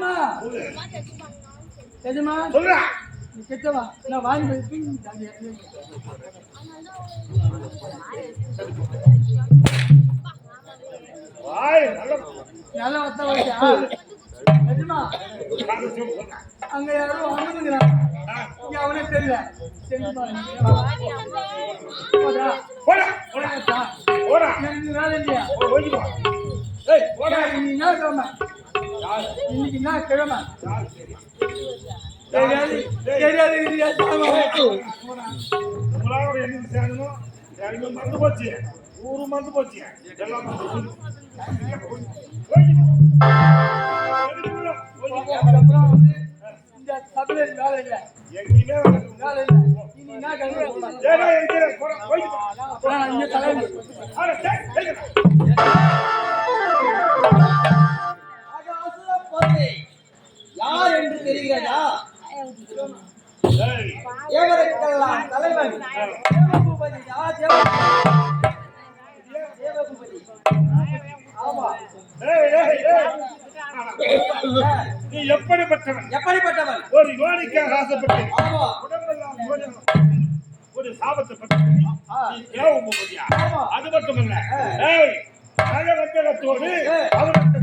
எஜமா எஜமா சொல்றா. நீ கிட்டவா நான் வாங்கி போய் தூங்கி தாண்டி எடுத்து வாய் நல்ல வத்த சொல்லு, சொல்றா. அங்க யாரோ வந்துங்கிறான் இங்க அவனே தெரியல. செஞ்சு பாருங்க போடா. போடா போடா. போடா. போடா. எனக்கு வேலை இல்லையா? இன்னைக்கு என்ன கிழமை இன்னைக்கு என்ன கிழமை? தெரியாது ஒரு எண்ணெய் சேரணும் சேரணும் மறந்து போச்சு. ஊரு மறந்து போச்சு. எல்லாம் வந்து இந்த சபையில வேலை இல்லை. எங்கேயுமே. வேலை இல்லை. என்ன தெரிகிறதா. தேவருக்கெல்லாம் தலைவன். தேவபூபதி தேவபூபதி ஆமா. நீ எப்படிப்பட்டவன்? எப்படிப்பட்டவன்? ஒரு யோனிக்காக ஆசைப்பட்டு ஆமா. உடம்பெல்லாம் ஒரு சாபத்தை பற்றி தேவபூபதியா? ஆமா. அது மட்டுமல்ல. ஏய், நகரத்தோடு அவருக்கு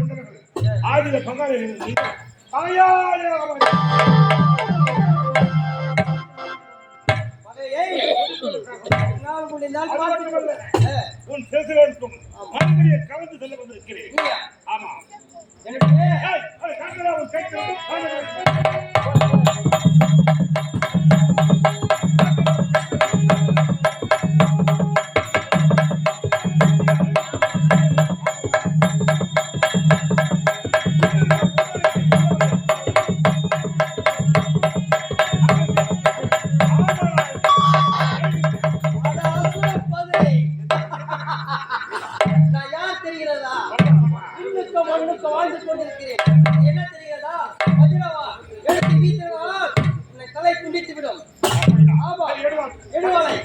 ஆதில பங்காளி உன் பேசில இருக்கும் மனிதனை கலந்து செல்ல வந்திருக்கிறேன்? ஆமா எனக்கு இன்னுக்கு வாழ்ந்து கொண்டிருக்கிறேன். என்ன தெரிகிறதா வஜ்ரவா எடுத்து வீசினா உன்னை தலை துண்டித்து விடும். ஆமா. எடுவாளை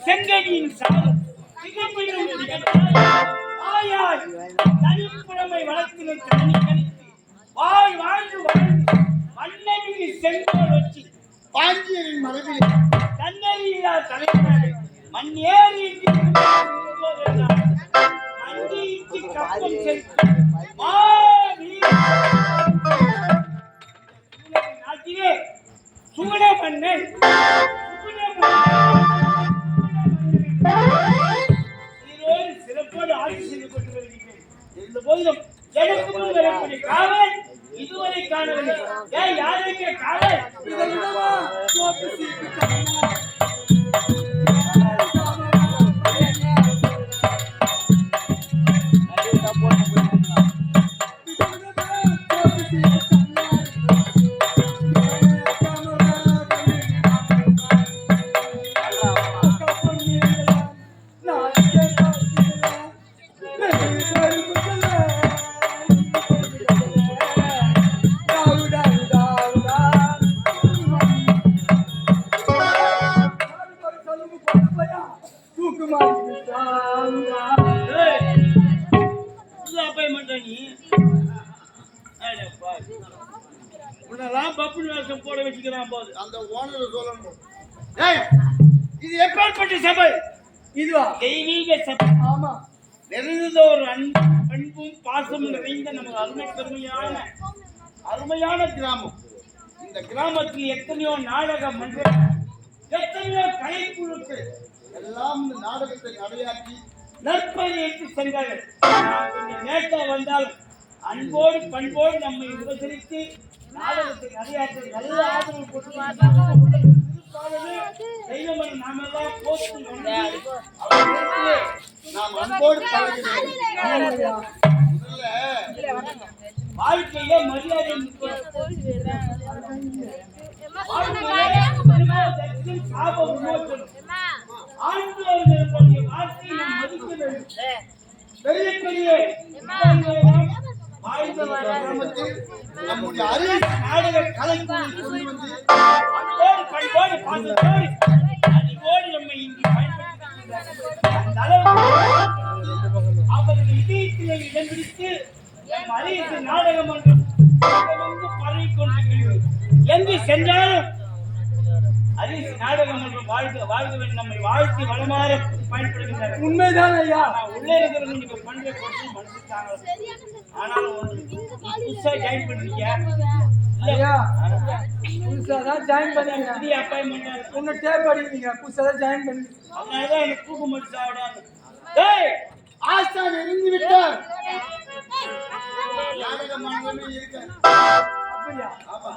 செங்கடியின் சாதம் சிகப்பையும் திகட்டாய். ஆயாய் தனிப்புடமை வளர்த்து தனி கணித்து வாய் வாழ்ந்து வாழ்ந்து மன்னரில் செங்கோல் வச்சு பாஞ்சியரின் தொலைவில் தன்னறியா தலைவனாக மண் ஏறி மண்டியிட்டு கப்பம் செலுத்தும் உன்னெல்லாம் பப்புனு வேஷம் போட வச்சுக்கிறான் போது. அந்த ஓனர் சொல்லணும் இது எப்பேற்பட்ட சபை இதுவா தெய்வீக சபை ஆமா நிறைந்ததோர் அன்பு அன்பும் பாசமும் நிறைந்த நமது அருமை பெருமையான அருமையான கிராமம் இந்த கிராமத்தில் எத்தனையோ நாடக மன்றம் எத்தனையோ கலைக்குழுக்கள் எல்லாம் இந்த நாடகத்தை கடையாக்கி நற்பணியிட்டு சென்றார்கள். லேட்டா வந்தாலும் அன்போடு பண்போடு நம்மை உபசரித்து நாடகத்தை நிறையாற்ற நல்ல ஆதரவு கொடுத்து தெய்வமன் நாமெல்லாம் நாம் அன்போடு பழகிறோம் வாழ்க்கையில மரியாதை. வாழ்க்கையில விமோசனம், விமோசனம். ஆண்டவர்களுடைய வார்த்தையை நாம் மதிக்க வேண்டும். பெரிய பெரிய நம்முடைய அறிவு நாடக கலைக்குழு கொண்டு வந்து அன்போடு பண்போடு பாசத்தோடு அறிவோடு நம்மை இங்கு அளவுக்கு அவர்கள் இதயத்திலே இடம் பிடித்து நம் அரியத்து நாடக மன்றம் பரவிக் கொண்டிருக்கிறது. எங்கு சென்றாலும் அரிசி நாடக மன்றம் வாழ்க வாழ்க நம்மை வாழ்த்தி வளமாற பயன்படுகின்றனர் உண்மைதான் ஐயா உள்ளே இருக்கிறவங்க நீங்க பண்ற கொடுத்து மனசு தாங்கல ஆனாலும் புதுசா ஜாயின் பண்றீங்க ஐயா புதுசா தான் ஜாயின் பண்ணீங்க புதிய அப்பாயின்மெண்ட் உங்க டேப் அடிக்கிறீங்க புதுசா தான் ஜாயின் பண்ணி அதனாலதான் எனக்கு தூக்கு மட்டும் சாப்பிடாங்க டேய் ஆஸ்தான் இறங்கி விட்டார் நாடக மன்றமே இருக்க அப்படியா ஆமா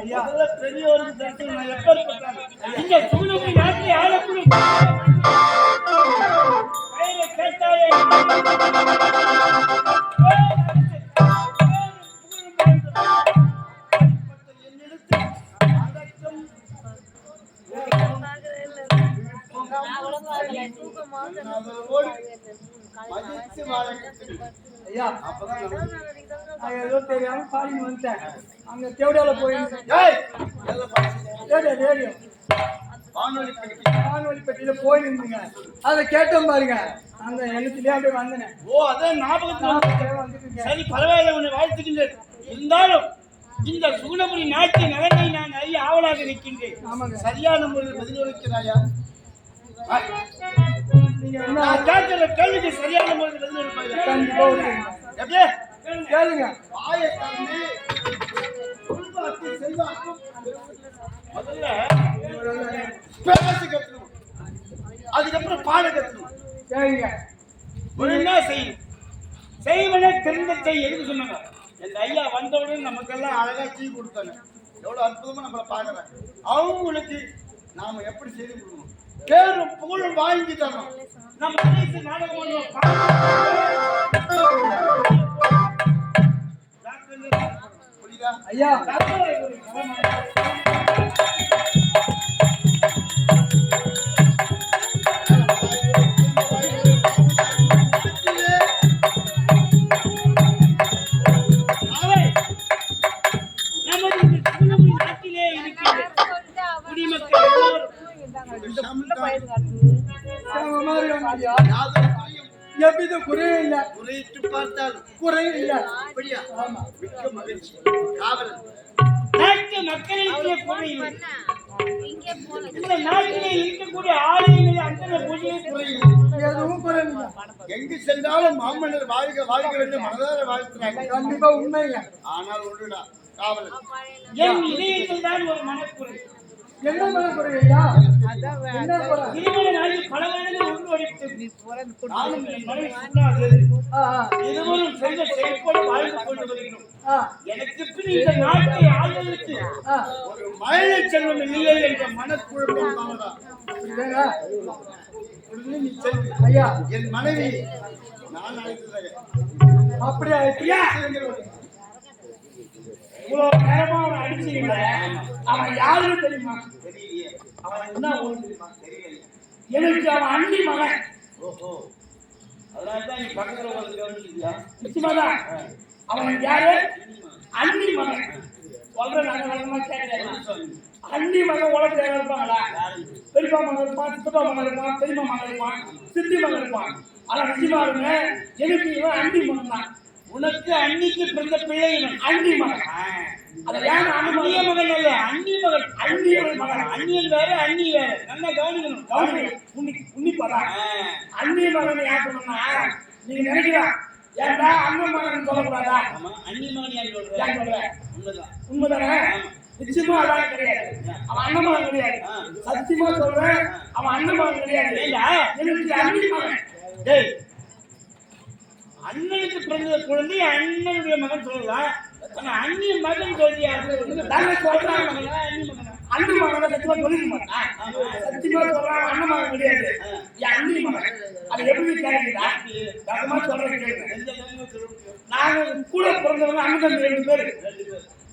ஐயா முதல்ல பெரியவருக்கு தரிசனம் நான் எப்ப இருப்பேன் இந்த சூழ்நிலை நாட்டை ஆளக்கூடிய பெயரை கேட்டாலே அதோடு மதித்து வாழ கற்றுக்கணும். ஐயா அப்பதான் நமக்கு- நான் ஏதோ தெரியாம பாடின்னு வந்துட்டேன். அங்க தேவடியால போயிருந்தேன். ரேடியோ ரேடியோ வானொலி வானொலி பெட்டியில போயிருந்தீங்க. அதை கேட்டோம் பாருங்க. அந்த எண்ணத்திலே அப்படியே வந்தேன். ஓ அதான் ஞாபகத்துல. சரி பரவாயில்ல உன்னை வாழ்த்துகின்றேன். இருந்தாலும் இந்த சுகுணபுரி நாட்டின் நலனை நான் அறிய ஆவலாக ஆமாங்க. சரியான முறையில் பதிலளிக்கிறாயா நீங்க கேட்கிற கேள்விக்கு சரியான முறையில் பதிலளிப்பாயா. எப்படியே? கேளுங்க. பேச கட்டணும். அதுக்கப்புறம் பாட கட்டணும். கேளுங்க. ஒழுங்கா செய்யும் செய்வன தெரிந்த செய் எதுக்கு சொன்னாங்க? இந்த ஐயா வந்தவுடன் நமக்கெல்லாம் அழகா டீ கொடுத்தாங்க. எவ்வளவு அற்புதமா நம்மள பாக்குறாங்க அவங்களுக்கு நாம எப்படி செய்து கொடுக்கணும்? பேரும் புகழும் வாங்கி தரணும். நம்ம நாடகம் பண்ணுவோம். ஐயா. நாட்டு மக்களுக்கு குறையும் இங்க இந்த நாட்டிலே இருக்கக்கூடிய ஆலயங்களில் அத்தனை பூஜையை குறையும் எதுவும் குறையில்லை எங்கு சென்றாலும் மாமன்னர் வாழ்க வாழ்க என்று மனதார வாழ்த்துறாங்க. கண்டிப்பா உண்மைங்க ஆனால் ஒன்றுடா என் இதயத்தில் தான் ஒரு மனக்குறை. என்ன பண்ண குறையா என்ன குறை திருமண நாளில் பல வருடங்கள் உருவடித்து நானும் என் மனைவி சொன்னாது ஆ, ஆ, இருவரும் செல்வ செழிப்போடு வாழ்ந்து கொண்டு வருகிறோம். ஆ, எனக்கு பின் இந்த நாட்டை ஆள்வதற்கு ஆ. ஒரு மழை செல்வம் இல்லையே என்ற மனக்குழப்பம் தானடா இதேங்க. உடனே நீ சென்று ஐயா. என் மனைவி நான் அழைத்ததாக. அப்படியா? இவ்வளவு நேரமா அவனை அடிச்சீங்களே அவன் யாருன்னு தெரியுமா? அவன் என்ன ஊரு தெரியுமா? எனக்கு அவன் அண்ணி மகன். ஓஹோ. அதனால தான் நீ பக்கத்துல வந்து கவனிச்சிருக்கியா? நிச்சயமாதான் அவன் யாரு? அண்ணி மகன். சொல்ற நாங்க வழக்கமா கேட்கிறேன் அண்ணி மகன் யாரும் இருப்பாங்களா? பெரியப்பா மகன் இருப்பான் சித்தப்பா மகன் இருப்பான் பெரியம்மா மகன் இருப்பான் சித்தி மகன் இருப்பான். ஆனா நிச்சயமா இருங்க எனக்கு இவன் அண்ணி மகன் தான் உனக்கு அண்ணிக்கு பிறந்த பிள்ளை அண்ணி மகன். அத ஏன் அண்ணிய மகன்? இல்ல அண்ணி மகன். அண்ணிய மகன். அண்ணியன் வேற அண்ணி வேற. நல்லா கவனிக்கணும். கவனிக்கணும் உன்னி உன்னிப்பதா அண்ணிய மகன் யார் சொன்னா நீங்க நினைக்கிறா? ஏன்டா அண்ணன் மகன் சொல்லக்கூடாதா? ஆமா. அண்ணி மகன் யார் சொல்ற? ஏன் சொல்ற? உண்மைதான். உண்மைதானே? நிச்சயமா அதான் கிடையாது. அவன் அண்ணன் மகன் கிடையாது. சத்தியமா சொல்றேன் அவன் அண்ணன் மகன் கிடையாது. எனக்கு அண்ணி மகன். டேய் அண்ணனுக்கு பிறந்த குழந்தை அண்ணனுடைய மகன் சொல்லலாம் ஆனா அண்ணி மகன் சொல்லியா தாங்க சொல்றான். மகனா? சத்தியமா சொல்லிக்க மாட்டான். சத்தியமா சொல்றான். அண்ணன் மகன் கிடையாது. அண்ணி மகன். அது எப்படி கேட்குறா வேகமா சொல்றேன் நாங்க கூட பிறந்தவங்க அண்ணன் தம்பி ரெண்டு பேரு.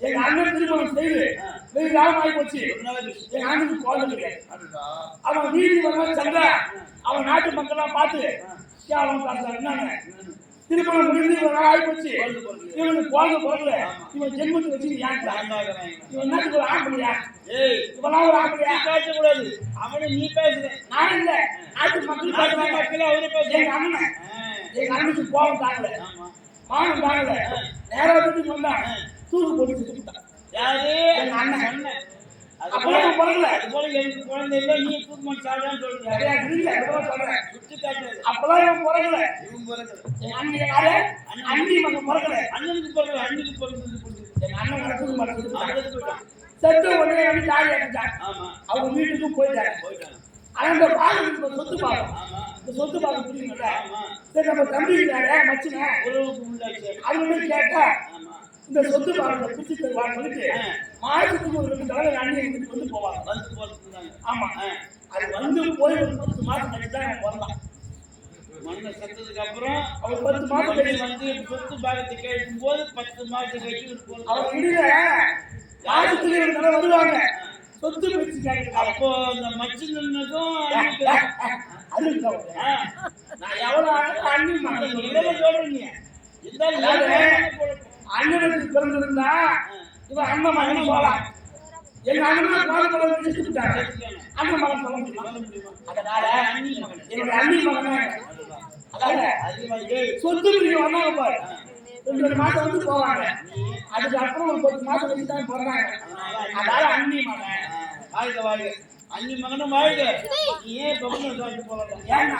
எங்க அண்ணன் திருமணம் செய்து வெகு காலம் ஆகி போச்சு எங்க அண்ணனுக்கு குழந்தை கிடையாது. அவன் வரலாம் சண்டை அவன் நாட்டு மக்கள்லாம் பார்த்து அவன் என்னங்க திருமணம் முடிஞ்சு நாள் ஆகி போச்சு இவனுக்கு குழந்தை பிறக்கல இவன் ஜென்மத்தை வச்சு ஏன் இவன் என்னத்துக்கு ஒரு ஆம்பளையா இவெல்லாம் ஒரு ஆம்பளையா பேசக்கூடாது. அவனை நீ பேசுற. நான் இல்ல. நாட்டு மக்கள் பேசுறாங்க. மக்கள் அவரே பேச எங்க அண்ணன். எங்க அண்ணனுக்கு கோபம் தாங்கல. மானம் தாங்கல. நேரா வீட்டுக்கு வந்தான் தூக்கு போட்டு சுட்டுட்டான். யாரு? எங்க அண்ணன். அப்பெல்லாம் குழந்தை இல்லை நீ தூக்கு மாட்டு சாப்பிடான்னு சொல்றேன் சுட்டு காட்டுறது அப்பெல்லாம் அண்ணன் யாரு? அண்ணி மகன் பிறக்கல. அண்ணனுக்கு பிறக்கல அண்ணிக்கு பிறந்தது எங்க அண்ணன் தூக்கு மாட்டு சுட்டுட்டான் செத்த உடனே வந்து தாலி அடிச்சான் அவங்க வீட்டுக்கும் போயிட்டாங்க. ஆனா இந்த பாகம் இந்த சொத்து பாகம் இந்த சொத்து புரியுங்களா சரி நம்ம தம்பி மச்சின. அது வந்து கேட்டா இந்த சொத்து பாகத்தை பிடிச்சி தருவாங்க சொல்லிட்டு மாசத்துக்கு ஒரு ரெண்டு தடவை அண்ணி வீட்டுக்கு வந்து போவாங்க ஆமா. அது வந்து போய் ஒரு பத்து மாசம் கழிச்சு தான் எனக்கு வரலாம். மண்ணை செத்ததுக்கு அப்புறம் அவர் பத்து கழிச்சு வந்து சொத்து பாகத்தை கேட்கும் போது பத்து மாசம் கழிச்சு அவர் இடையில மாசத்துக்கு ரெண்டு தடவை வருவாங்க. சொத்து அப்போ அந்த மச்சினனுக்கும் அது கவலை. நான் எவ்வளவு அழகா அண்ணி மகன் சொல்றீங்க அண்ணனுக்கு பிறந்திருந்தா இவன் அண்ணன் மகன் போலாம் எங்க அண்ணன் குழந்தை பிறகு வச்சுட்டாங்க அண்ணன் மகன் முடியுமா? அதனால அண்ணி மகன் என்னோட அண்ணி மகன் அதாவது சொத்து பிரிக்க வந்தாங்க பாரு ரெண்டு ரெண்டு மாசம் வந்து போவாங்க. அதுக்கு அப்புறம் ஒரு பத்து மாசம் வச்சு தான் போறாங்க அதனால அண்ணி மகன். வாழ்க வாழ்க அண்ணி மகனும் வாழ்க ஏன் பக்கம் போகலாம் ஏன்னா